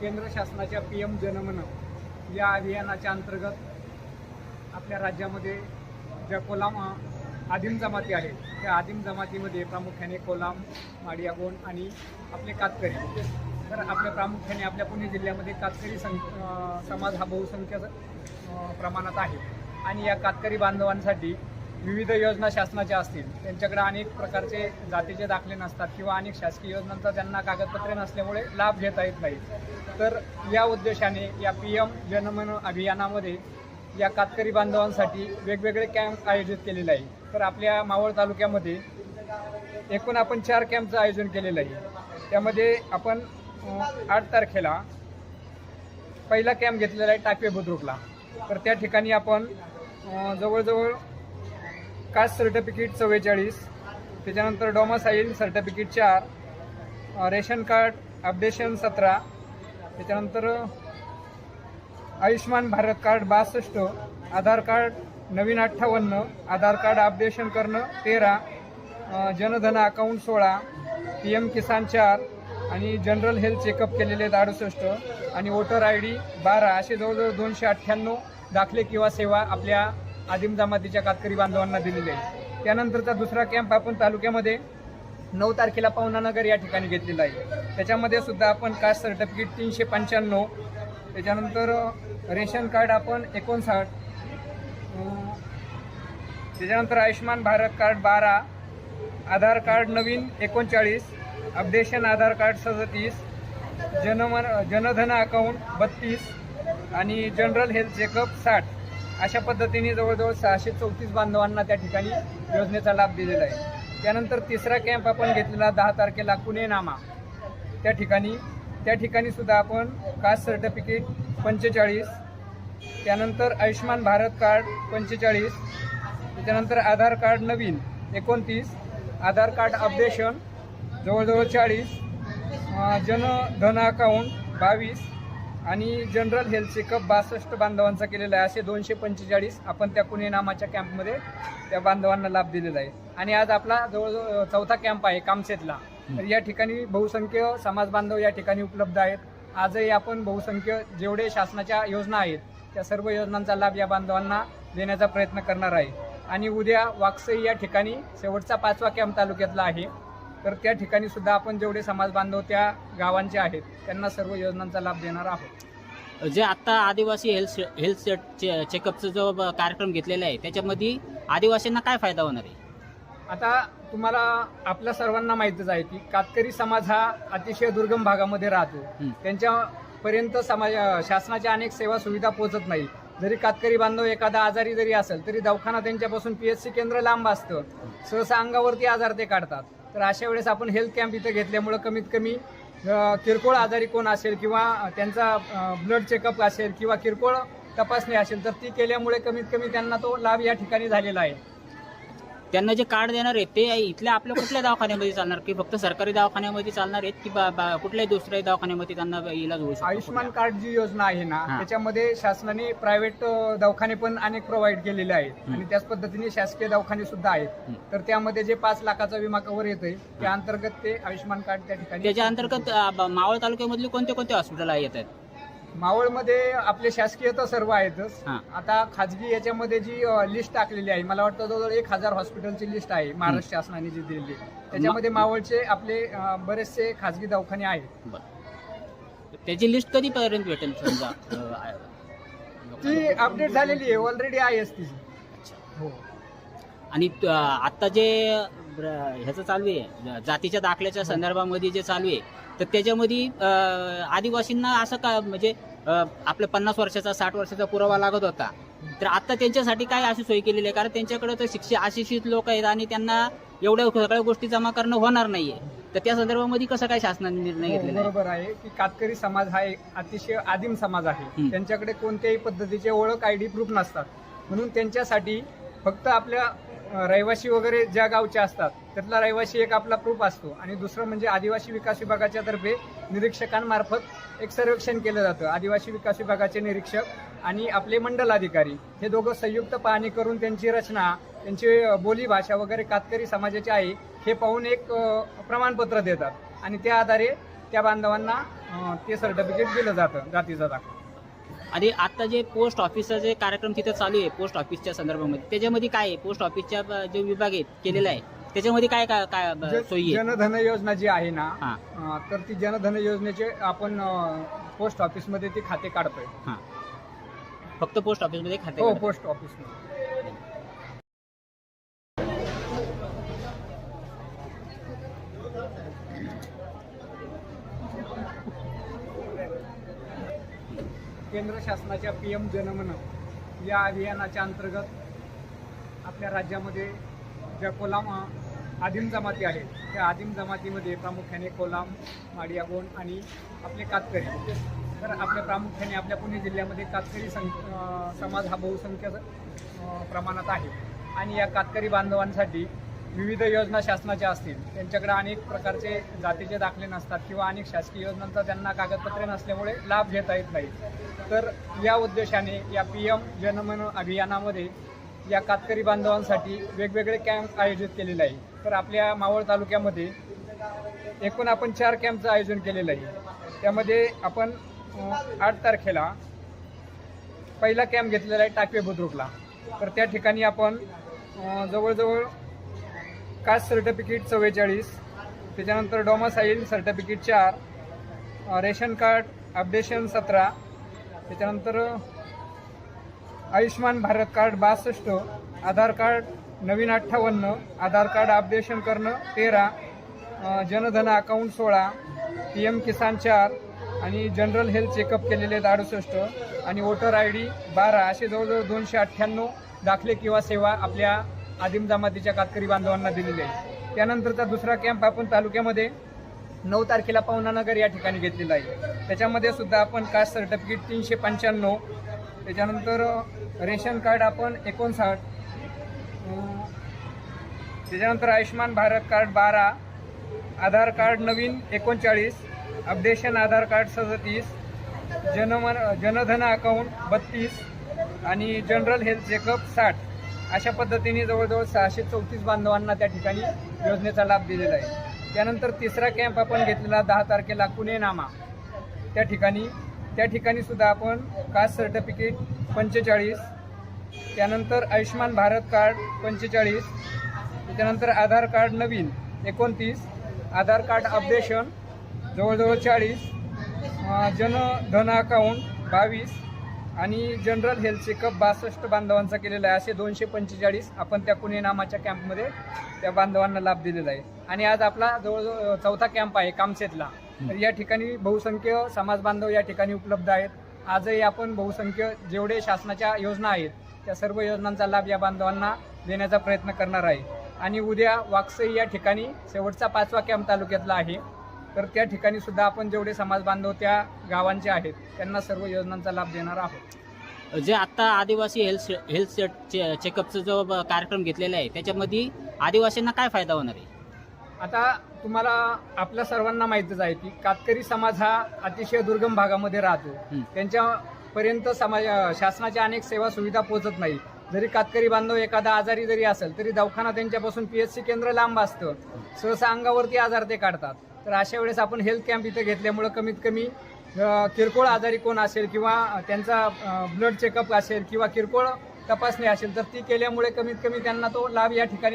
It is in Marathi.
केंद्र शासनाच्या पी एम जनमन या अभियानाच्या अंतर्गत आपल्या राज्यामध्ये ज्या कोलाम आदिम जमाती आहेत त्या आदिम जमातीमध्ये प्रामुख्याने कोलाम माडियागोंड आणि आपले कातकरी. तर आपल्या प्रामुख्याने आपल्या पुणे जिल्ह्यामध्ये कातकरी सं समाज हा बहुसंख्य प्रमाणात आहे. आणि या कातकरी बांधवांसाठी विविध योजना शासनाच्या असतील त्यांच्याकडे अनेक प्रकारचे जातीचे दाखले नसतात किंवा अनेक शासकीय योजनांचा त्यांना कागदपत्रे नसल्यामुळे लाभ घेता येत नाही तर या उद्देशाने या पी एम जनमन अभियानामध्ये या कातकरी बांधवांसाठी वेगवेगळे कॅम्प आयोजित केलेले आहे तर आपल्या मावळ तालुक्यामध्ये एकूण आपण चार कॅम्पचं आयोजन केलेलं आहे. त्यामध्ये आपण आठ तारखेला पहिला कॅम्प घेतलेला आहे टाकवे बुद्रुकला. तर त्या ठिकाणी आपण जवळजवळ कास्ट सर्टिफिकेट चव्वेचाळीस. त्याच्यानंतर डॉमासाईल सर्टिफिकेट चार. रेशन कार्ड अपडेशन सतरा. त्याच्यानंतर आयुष्मान भारत कार्ड बासष्ट. आधार कार्ड नवीन अठ्ठावन्न. आधार कार्ड अपडेशन करणं तेरा. जनधन अकाउंट सोळा. पी एम किसान चार. आणि जनरल हेल्थ चेकअप केलेले आहेत अडुसष्ट. आणि वोटर आय डी बारा. असे जवळजवळ दोनशे अठ्ठ्याण्णव दाखले किंवा सेवा आपल्या आदिम जमातीच्या कातकरी बांधवांना दिलेले आहे. त्यानंतरचा दुसरा कॅम्प आपण तालुक्यामध्ये नऊ तारखेला पवनानगर या ठिकाणी घेतलेला आहे. त्याच्यामध्ये सुद्धा आपण कास्ट सर्टिफिकेट तीनशे पंच्याण्णव त्याच्यानंतर रेशन कार्ड आपण एकोणसाठ त्याच्यानंतर आयुष्यमान भारत कार्ड बारा आधार कार्ड नवीन एकोणचाळीस अपडेशन आधार कार्ड सदतीस जनमन जनधन अकाउंट बत्तीस आणि जनरल हेल्थ चेकअप साठ. अशा पद्धतीने जवळजवळ सहाशे चौतीस बांधवांना त्या ठिकाणी योजनेचा लाभ दिलेला आहे. त्यानंतर तिसरा कॅम्प आपण घेतलेला दहा तारखेला पुणे नामा त्या ठिकाणी त्या ठिकाणी सुद्धा आपण कास्ट सर्टिफिकेट पंचेचाळीस त्यानंतर आयुष्यमान भारत कार्ड पंचेचाळीस त्याच्यानंतर आधार कार्ड नवीन एकोणतीस आधार कार्ड अपडेशन जवळजवळ चाळीस जन धन अकाउंट बावीस आणि जनरल हेल्थ चेकअप बासष्ट बांधवांचा केलेला आहे. असे दोनशे पंचेचाळीस आपण त्या पुणे नामाच्या कॅम्पमध्ये त्या बांधवांना लाभ दिलेला आहे. आणि आज आपला जवळजवळ चौथा कॅम्प आहे कामशेतला. तर या ठिकाणी बहुसंख्य समाज बांधव या ठिकाणी उपलब्ध आहेत. आजही आपण बहुसंख्य जेवढे शासनाच्या योजना आहेत त्या सर्व योजनांचा लाभ या बांधवांना देण्याचा प्रयत्न करणार आहे. आणि उद्या वाकसई या ठिकाणी शेवटचा पाचवा कॅम्प तालुक्यातला आहे. तर त्या ठिकाणी सुद्धा आपण जेवढे समाज बांधव त्या गावांचे आहेत त्यांना सर्व योजनांचा लाभ देणार आहोत. जे आता आदिवासी हेल्थ हेल्थ सेट चे- चेकअपचा जो कार्यक्रम घेतलेला आहे त्याच्यामध्ये आदिवासींना काय फायदा होणार आहे? आता तुम्हाला आपल्या सर्वांना माहितच आहे की कातकरी समाज हा अतिशय दुर्गम भागामध्ये राहतो. त्यांच्यापर्यंत समाज शासनाच्या अनेक सेवा सुविधा पोहोचत नाही. जरी कातकरी बांधव एखादा आजारी जरी असेल तरी दवाखाना त्यांच्यापासून पी एच सी केंद्र लांब असतं. सहसा अंगावरती आजार ते काढतात. तर अशा वेळेस आपण हेल्थ कॅम्प इथं घेतल्यामुळं कमीत कमी किरकोळ आजारी कोण असेल किंवा त्यांचा ब्लड चेकअप असेल किंवा किरकोळ तपासणी असेल तर ती केल्यामुळे कमीत कमी त्यांना तो लाभ या ठिकाणी झालेला आहे. त्यांना जे कार्ड देणार आहेत ते इथल्या आपल्या कुठल्या दवाखान्यामध्ये चालणार की फक्त सरकारी दवाखान्यामध्ये चालणार आहेत की बा- बा- कुठल्याही दुसऱ्या दवाखान्यामध्ये त्यांना इलाज होऊ शकतो आयुष्यमान कार्ड जी योजना आहे ना हा. त्याच्यामध्ये शासनाने प्रायव्हेट दवाखाने पण अनेक प्रोव्हाइड केलेले आहेत हं. आणि त्याच पद्धतीने शासकीय दवाखाने सुद्धा आहेत. तर त्यामध्ये जे पाच लाखाचा विमा कव्हर येतोय त्या अंतर्गत ते आयुष्यमान कार्ड त्या ठिकाणी त्याच्या अंतर्गत अ, ब- मावळ तालुक्यामधले कोणते कोणते हॉस्पिटल येत आहेत मावळमध्ये आपले शासकीय तर सर्व आहेतच. हा. आता खाजगी याच्यामध्ये जी लिस्ट टाकलेली आहे मला वाटतं जवळजवळ एक हजार हॉस्पिटलची लिस्ट आहे महाराष्ट्र शासनाने जी दिलेली आहे. त्याच्यामध्ये मावळचे आपले अ, बरेचसे खाजगी दवाखाने आहेत. बरं. त्याची लिस्ट कधीपर्यंत भेटेल समजा अ, ती अपडेट झालेली आहे ऑलरेडी आहेच ती. अच्छा. हो. आणि त- आता जे ब्र- ह्याचं चालू आहे जातीच्या दाखल्याच्या संदर्भामध्ये जे चालू आहे तर त्याच्यामध्ये अं, आदिवासींना असं का म्हणजे आपल्या पन्नास वर्षाचा साठ वर्षाचा पुरावा लागत होता. तर आता त्यांच्यासाठी काय अशी सोय केलेली आहे? कारण त्यांच्याकडे तर शिक्षित अशिक्षित लोक आहेत आणि त्यांना एवढ्या सगळ्या गोष्टी जमा करणं होणार नाहीये. तर त्या संदर्भामध्ये कसं काय शासनाने निर्णय हो, घेतलेला आहे? बरोबर आहे की कातकरी समाज हा एक अतिशय आदिम समाज आहे. हं. त्यांच्याकडे कोणत्याही पद्धतीचे ओळख आय डी प्रूफ नसतात. म्हणून त्यांच्यासाठी फक्त आपल्या रहिवासी वगैरे ज्या गावचे असतात त्यातला रहिवासी एक आपला प्रूफ असतो. आणि दुसरं म्हणजे आदिवासी विकास विभागाच्या तर्फे निरीक्षकांमार्फत एक सर्वेक्षण केलं जातं. आदिवासी विकास विभागाचे निरीक्षक आणि आपले मंडल अधिकारी हे दोघं संयुक्त पाहणी करून त्यांची रचना त्यांची बोलीभाषा वगैरे कातकरी समाजाची आहे हे पाहून एक प्रमाणपत्र देतात. आणि त्या आधारे त्या बांधवांना ते सर्टिफिकेट दिलं जातं जातीचा दाखला. आणि आता जे पोस्ट ऑफिसचा जे कार्यक्रम तिथे चालू आहे पोस्ट ऑफिसच्या संदर्भामध्ये त्याच्यामध्ये काय आहे? पोस्ट ऑफिसच्या जे विभाग आहे केलेला आहे त्याच्यामध्ये काय काय काय सोयी आहे जनधन योजना जी आहे ना हा. अं, तर ती जनधन योजनेचे आपण अं, पोस्ट ऑफिसमध्ये ती खाते काढतोय. हा. फक्त पोस्ट ऑफिसमध्ये खाते हो काढतात. पोस्ट ऑफिसमध्ये केंद्र शासनाच्या पी एम जनमन या अभियानाच्या अंतर्गत आपल्या राज्यामध्ये ज्या कोलाम आदिम जमाती आहेत त्या आदिम जमातीमध्ये प्रामुख्याने कोलाम माडियागोंड आणि आपले कातकरी. तर आपल्या प्रामुख्याने आपल्या पुणे जिल्ह्यामध्ये कातकरी सं समाज हा बहुसंख्य प्रमाणात आहे. आणि या कातकरी बांधवांसाठी विविध योजना शासनाच्या असतील त्यांच्याकडे अनेक प्रकारचे जातीचे दाखले नसतात किंवा अनेक शासकीय योजनांचा त्यांना कागदपत्रे नसल्यामुळे लाभ घेता येत नाही तर या उद्देशाने या पी एम जनमन अभियानामध्ये या कातकरी बांधवांसाठी वेगवेगळे कॅम्प आयोजित केलेले आहे तर आपल्या मावळ तालुक्यामध्ये एकूण आपण चार कॅम्पचं आयोजन केलेलं आहे. त्यामध्ये आपण आठ तारखेला पहिला कॅम्प घेतलेला आहे टाकवे बुद्रुकला. तर त्या ठिकाणी आपण जवळजवळ कास्ट सर्टिफिकेट चव्वेचाळीस. त्याच्यानंतर डॉमासाईल सर्टिफिकेट चार. रेशन कार्ड अपडेशन सतरा. त्याच्यानंतर आयुष्मान भारत कार्ड बासष्ट. आधार कार्ड नवीन अठ्ठावन्न. आधार कार्ड अपडेशन करणं तेरा. जनधन अकाउंट सोळा. पी एम किसान चार. आणि जनरल हेल्थ चेकअप केलेले आहेत अडुसष्ट. आणि वोटर आय डी बारा. असे जवळजवळ दोनशे अठ्ठ्याण्णव दाखले किंवा सेवा आपल्या आदिम जमातीच्या कातकरी बांधवांना दिलेले आहे. त्यानंतरचा दुसरा कॅम्प आपण तालुक्यामध्ये नऊ तारखेला पवनानगर या ठिकाणी घेतलेला आहे. त्याच्यामध्ये सुद्धा आपण कास्ट सर्टिफिकेट तीनशे पंच्याण्णव त्याच्यानंतर रेशन कार्ड आपण एकोणसाठ त्याच्यानंतर आयुष्यमान भारत कार्ड बारा आधार कार्ड नवीन एकोणचाळीस अपडेशन आधार कार्ड सदतीस जनमन जनधन अकाउंट बत्तीस आणि जनरल हेल्थ चेकअप साठ. अशा पद्धतीने जवळजवळ सहाशे चौतीस बांधवांना त्या ठिकाणी योजनेचा लाभ दिलेला आहे. त्यानंतर तिसरा कॅम्प आपण घेतलेला दहा तारखेला पुणे नामा. त्या ठिकाणी त्या ठिकाणी सुद्धा आपण कास्ट सर्टिफिकेट पंचेचाळीस त्यानंतर आयुष्यमान भारत कार्ड पंचेचाळीस त्यानंतर आधार कार्ड नवीन एकोणतीस आधार कार्ड अपडेशन जवळजवळ चाळीस जनधन अकाउंट बावीस आणि जनरल हेल्थ चेकअप बासष्ट बांधवांचा केलेला आहे. असे दोनशे पंचेचाळीस आपण त्या पुणे नामाच्या कॅम्पमध्ये त्या बांधवांना लाभ दिलेला आहे. आणि आज आपला जवळजवळ चौथा कॅम्प आहे कामशेतला. तर या ठिकाणी बहुसंख्य समाज बांधव या ठिकाणी उपलब्ध आहेत. आजही आपण बहुसंख्य जेवढे शासनाच्या योजना आहेत त्या सर्व योजनांचा लाभ या बांधवांना देण्याचा प्रयत्न करणार आहे. आणि उद्या वाकसई या ठिकाणी शेवटचा पाचवा कॅम्प तालुक्यातला आहे. तर त्या ठिकाणी सुद्धा आपण जेवढे समाज बांधव त्या गावांचे आहेत त्यांना सर्व योजनांचा लाभ देणार आहोत. जे आता आदिवासी हेल्थ हेल्थ चे- चेकअपचा जो कार्यक्रम घेतलेला आहे त्याच्यामध्ये आदिवासींना काय फायदा होणार आहे? आता तुम्हाला आपल्या सर्वांना माहितच आहे की कातकरी समाज हा अतिशय दुर्गम भागामध्ये राहतो. त्यांच्यापर्यंत समाज शासनाच्या अनेक सेवा सुविधा पोहोचत नाही. जरी कातकरी बांधव एखादा आजारी जरी असेल तरी दवाखाना त्यांच्यापासून पी एच सी केंद्र लांब असतं. सहसा अंगावरती आजार ते काढतात. तर अशा वेळेस आपण हेल्थ कॅम्प इथे घेतल्यामुळं कमीत कमी किरकोळ आजारी कोण असेल किंवा त्यांचा ब्लड चेकअप असेल किंवा किरकोळ तपासणी असेल तर ती केल्यामुळे कमीत कमी त्यांना तो लाभ या ठिकाणी